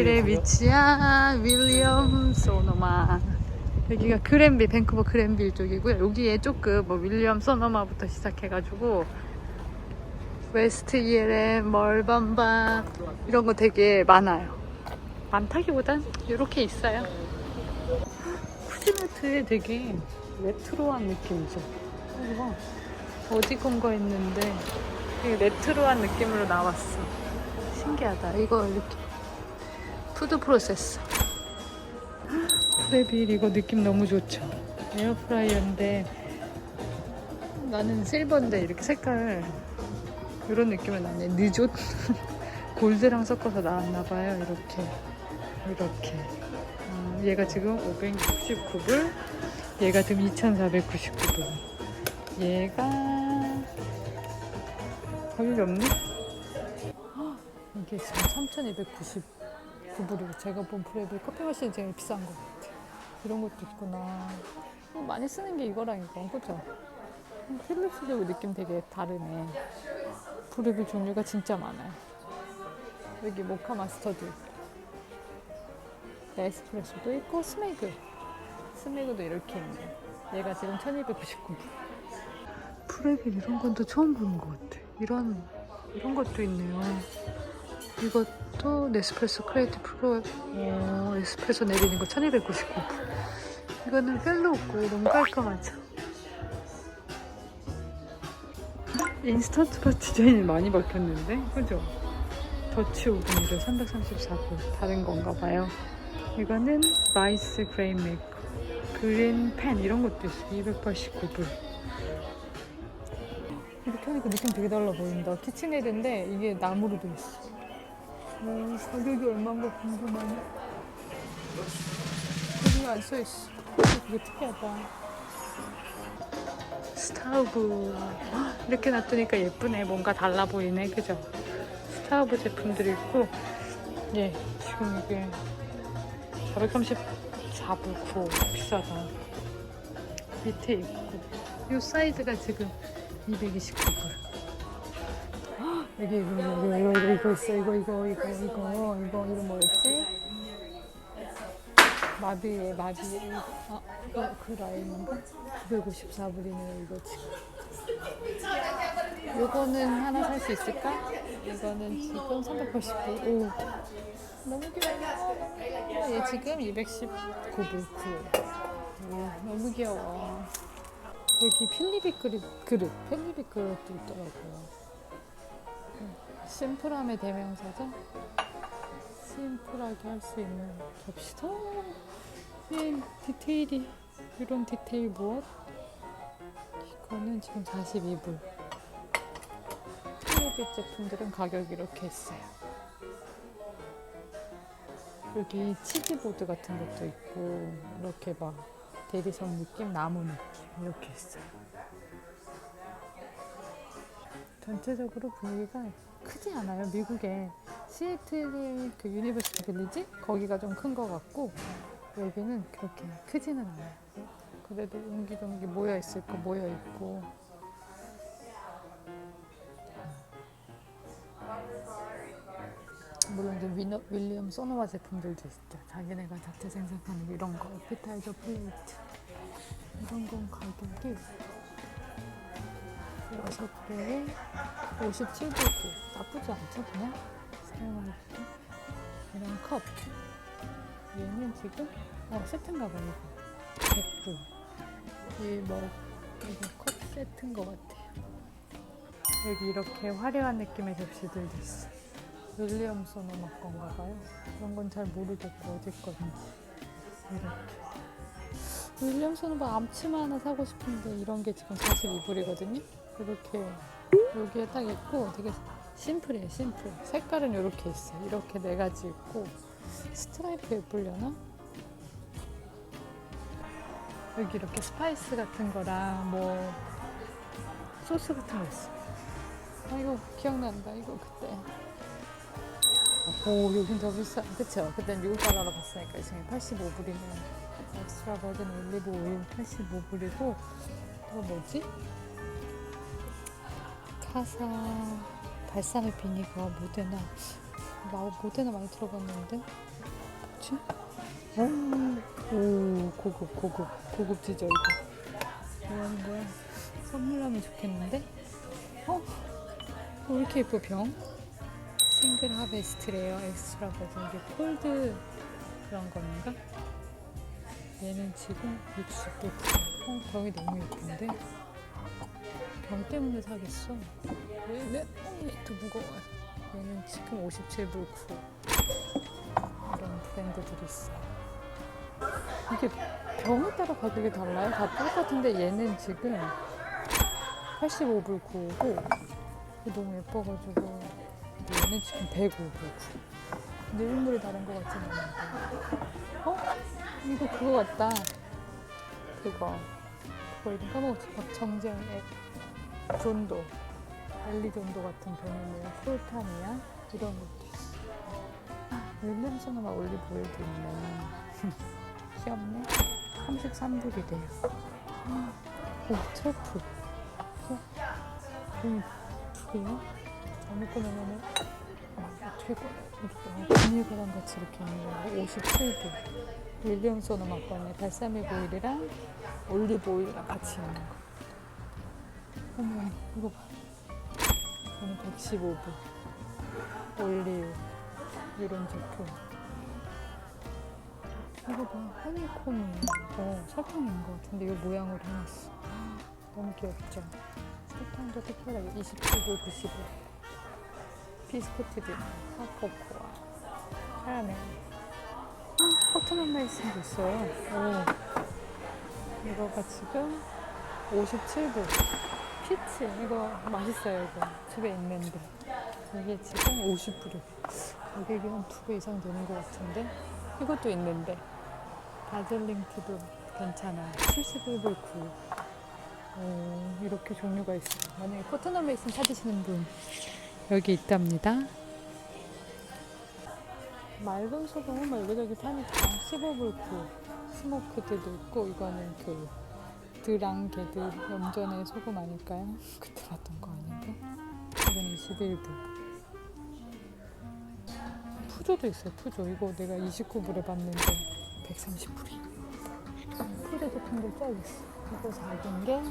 그랜빌에 위치한 윌리엄 소노마. 여기가 그랜빌 밴쿠버 그랜빌 쪽이고요. 여기에 조금 뭐 윌리엄 소노마부터 시작해가지고 웨스트 ELM, 멀밤바 이런 거 되게 많아요. 많다기보단 이렇게 있어요. 쿠지네트에 되게 레트로한 느낌이죠. 이거 어디 건거 했는데 되게 레트로한 느낌으로 나왔어. 신기하다. 이거 이렇게 푸드 프로세서 프레빌 이거 느낌 너무 좋죠? 에어프라이어인데 나는 실버인데 이렇게 색깔 이런 느낌은 나네 느좋? 골드랑 섞어서 나왔나봐요. 이렇게. 이렇게. 어, 얘가 지금 569불 얘가 지금 2499불. 얘가 가격이 없네? 헉, 이게 지금 3299불이고 제가 본 프레빌 커피 마시는 제일 비싼 것 같아 이런 것도 있구나. 많이 쓰는 게 이거랑 이거 그죠? 필립스도 느낌 되게 다르네. 프레빌 종류가 진짜 많아요. 여기 모카 마스터도 있고 에스프레소도 있고 스메그. 스메그도 이렇게 있네. 얘가 지금 1299불 프레빌 이런 건또 처음 보는 것 같아. 이런 이런 것도 있네요 이것도 네스프레소 크레이트 프로 어, 에스프레소 내리는 거 1299불 이거는 별로 없고 너무 깔끔하죠. 인스턴트로 디자인이 많이 바뀌었는데 그죠? 더치 오븐이래 334불 다른 건가 봐요. 이거는 라이스 그레인 메이커 그린 펜 이런 것도 있어 289불 이렇게 하니까 느낌 되게 달라 보인다. 키친에드인데 이게 나무로 돼 있어 오, 가격이 얼마인가 궁금하네. 여기 안 써있어. 되게 특이하다. 스타우브. 헉, 이렇게 놔두니까 예쁘네. 뭔가 달라 보이네. 그죠? 스타우브 제품들이 있고. 예 지금 이게 434불 9 비싸다. 밑에 있고. 이 사이즈가 지금 229불 여기 이거 이거 이거 이거 이거 있어. 이거 이거 이거 이거 이거 이름 뭐였지? 마비에 마비에 아 이거 그 라인인가? 954불이네요 이거 지금. 요거는 하나 살 수 있을까? 이거는 지금 389불 오. 너무 귀여워. 어, 얘 지금 219불 9 오, 너무 귀여워. 여기 필리비 그릇, 그릇. 필리비 그릇도 있더라고요 심플함의 대명사죠 심플하게 할 수 있는 접시다 이 디테일이 이런 디테일 무엇? 이거는 지금 42불 필리비 제품들은 가격이 이렇게 있어요 여기 치즈보드 같은 것도 있고 이렇게 막 대리석 느낌, 나무 느낌 이렇게 있어요. 전체적으로 분위기가 크지 않아요. 미국에 시애틀 그 유니버시티 빌리지 거기가 좀 큰 것 같고 여기는 그렇게 크지는 않아요. 그래도 옹기종기 모여 있을 거 모여 있고 물론 이제 위너, 윌리엄 소노와 제품들도 있죠. 자기네가 자체 생산하는 이런 거, 에피타이저 플레이트 이런 건 가격이 6개에 57불고 나쁘지 않죠 그냥? 사용하기 이런 컵. 얘는 지금 어 세트인가 봐요. 이거 100불. 이뭐 이거 컵 세트인 것 같아요. 여기 이렇게 화려한 느낌의 접시들도 있어 윌리엄 소노마 건가 봐요. 그런 건 잘 모르겠고 어디 건지. 이렇게. 윌리엄 소노마 암치마 하나 사고 싶은데 이런 게 지금 42불이거든요 이렇게 여기에 딱 있고 되게 심플해요 심플. 색깔은 이렇게 있어 요. 이렇게 네 가지 있고 스트라이프 예쁘려나? 여기 이렇게 스파이스 같은 거랑 뭐 소스 같은 거 있어. 아 이거 기억난다. 이거 그때. 오 여긴 더 비싸. 그쵸? 그때 미국 달러로 봤으니까 지금 85불이면 엑스트라 버든 올리브 오일 85불이고 또 뭐지? 카사 발사믹 비니거 모데나 나 모델은 많이 들어봤는데 뭐지? 오, 오 고급 고급 고급 지죠 이거 뭐 하는 거야? 선물하면 좋겠는데? 어? 왜 이렇게 예뻐 병? 싱글 하베스트래요 엑스트라 버전 이게 콜드 그런 건가? 얘는 지금 60불 어, 병이 너무 예쁜데? 병 때문에 사겠어. 얘는 어, 또 무거워요 얘는 지금 57불 9 이런 브랜드들이 있어요 이게 병에 따라 가격이 달라요? 다 똑같은데 얘는 지금 85불 9고 이게 너무 예뻐가지고 얘는 지금 105불 9 근데 인물이 다른 것 같진 않은데. 어? 이거 그거 같다. 그거. 그거 이름 까먹었지 박정재의 존도 엘리 존도 같은 병이네요 폴타니아 이런 것도 윌리엄슨은 막 올리브오일도 있네. 귀엽네. 33불이래요. 오 트러플 어? 음, 두 개요? 잘못 꺼내면은 어떻게 꺼내 비닐 가방 같이 이렇게 있는 거 57불 윌리엄슨 음악관에 발사믹 오일이랑 올리브 오일이랑 같이 있는 거 어머 이거 봐. 이거는 115불 올리브 이런 제품. 이거 봐 허니콤이 어 설탕인 것 같은데 이거 모양으로 해놨어. 너무 귀엽죠? 설탕도 특별하게 27불 90불 비스코트도 하코코아. 카라멜. 커튼 라이스도 있어요. 오. 이거가 지금 57불 피치 이거 맛있어요 이거. 집에 있는데. 이게 지금 50불이에요 가격이 한 두 배 이상 되는 것 같은데? 이것도 있는데. 다즐링 티도 괜찮아. 71불 9 오, 이렇게 종류가 있어요. 만약에 코트넘 메이슨 찾으시는 분. 여기 있답니다. 맑은 소금은 뭐 여기저기 파니까 15불 9 스모크드도 있고 이거는 그 드랑게드 염전의 소금 아닐까요? 그때 봤던 거 아닌가? 이건 21불 푸조도 있어요 푸조. 이거 내가 29불에 봤는데 130불이. 푸조 제품들 쫙 있어. 이거 작은 게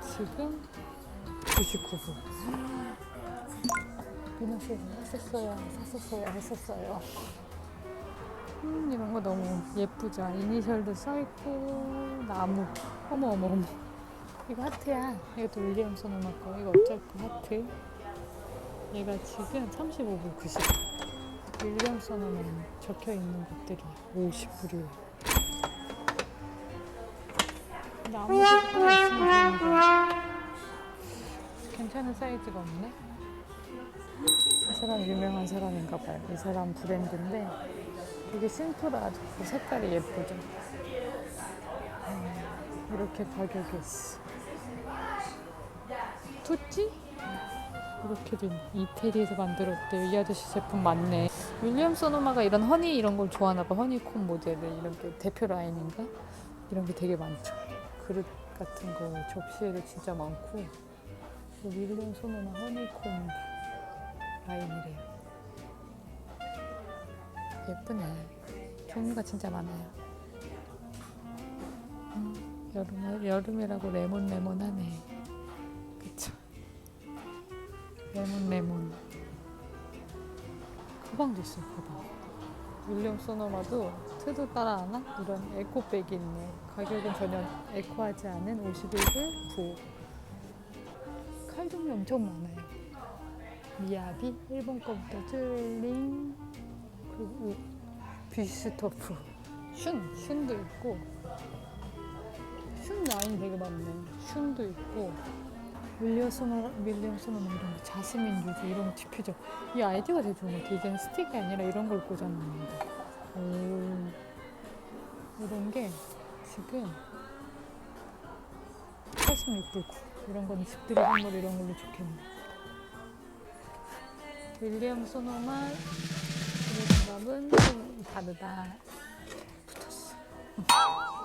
지금 99불. 비너스 했었어요 샀었어요 했었어요 음 이런 거 너무 예쁘죠. 이니셜도 써있고 나무. 어머 어머 어머. 이거 하트야. 이것도 윌리엄슨 음악 거 이거 어쩔 거 하트. 얘가 지금 35불 90 윌리엄슨에는 적혀 있는 것들이 50불이에요. 나무도 하나 있으면 좋은데 괜찮은 사이즈가 없네. 이 사람 유명한 사람인가 봐요. 이 사람 브랜드인데 되게 심플하죠 그 색깔이 예쁘죠 음, 이렇게 가격이 있어 투찌? 이렇게도 있네. 이태리에서 만들었대요. 이 아저씨 제품 많네. 윌리엄 소노마가 이런 허니 이런 걸 좋아하나 봐. 허니콤 모델을 이런 게 대표 라인인가? 이런 게 되게 많죠. 그릇 같은 거 접시에도 진짜 많고 이 윌리엄 소노마 허니콤 라인이래요. 예쁘네. 종류가 진짜 많아요. 음, 여름 여름이라고 레몬 레몬하네. 그쵸? 레몬 레몬 가방도 있어요 가방 윌리엄 소노마도 트도 따라 하나? 이런 에코백이 있네 가격은 전혀 에코하지 않은 51불 9 칼 종류 엄청 많아요 미야비 일본 거부터 쯔링 그리고 비스토프 슌 슌도 있고 슌 라인 되게 많네. 슌도 있고 윌리엄 소노 윌리엄 소노 이런 거 자스민 유주 이런 거 디퓨저 이 아이디어가 되게 좋은 것 같아. 이제는 스틱이 아니라 이런 걸 꽂아놓는다 오. 이런 게 지금 86불 9 이런 건 집들이 선물 이런 걸로 좋겠네. 윌리엄 소노마 이 정답은 좀 다르다 붙었어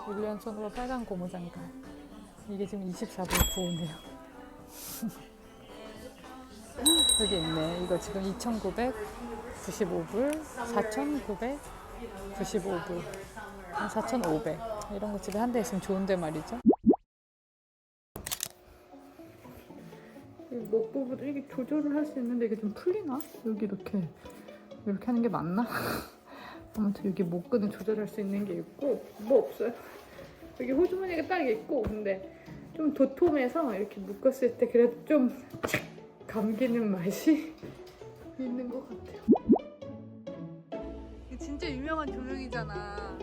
윌리엄 소노마 빨간 고무장갑 이게 지금 24불 9호네요 여기 있네. 이거 지금 2,995불, 4,995불, 4,500. 이런 거 집에 한 대 있으면 좋은데 말이죠. 목 부분 이게 조절을 할 수 있는데 이게 좀 풀리나? 여기 이렇게 이렇게 하는 게 맞나? 아무튼 여기 목 끈을 조절할 수 있는 게 있고 뭐 없어요. 여기 호주머니가 딱 있고 근데 좀 도톰해서 이렇게 묶었을 때 그래도 좀착 감기는 맛이 있는 것 같아요. 진짜 유명한 조명이잖아.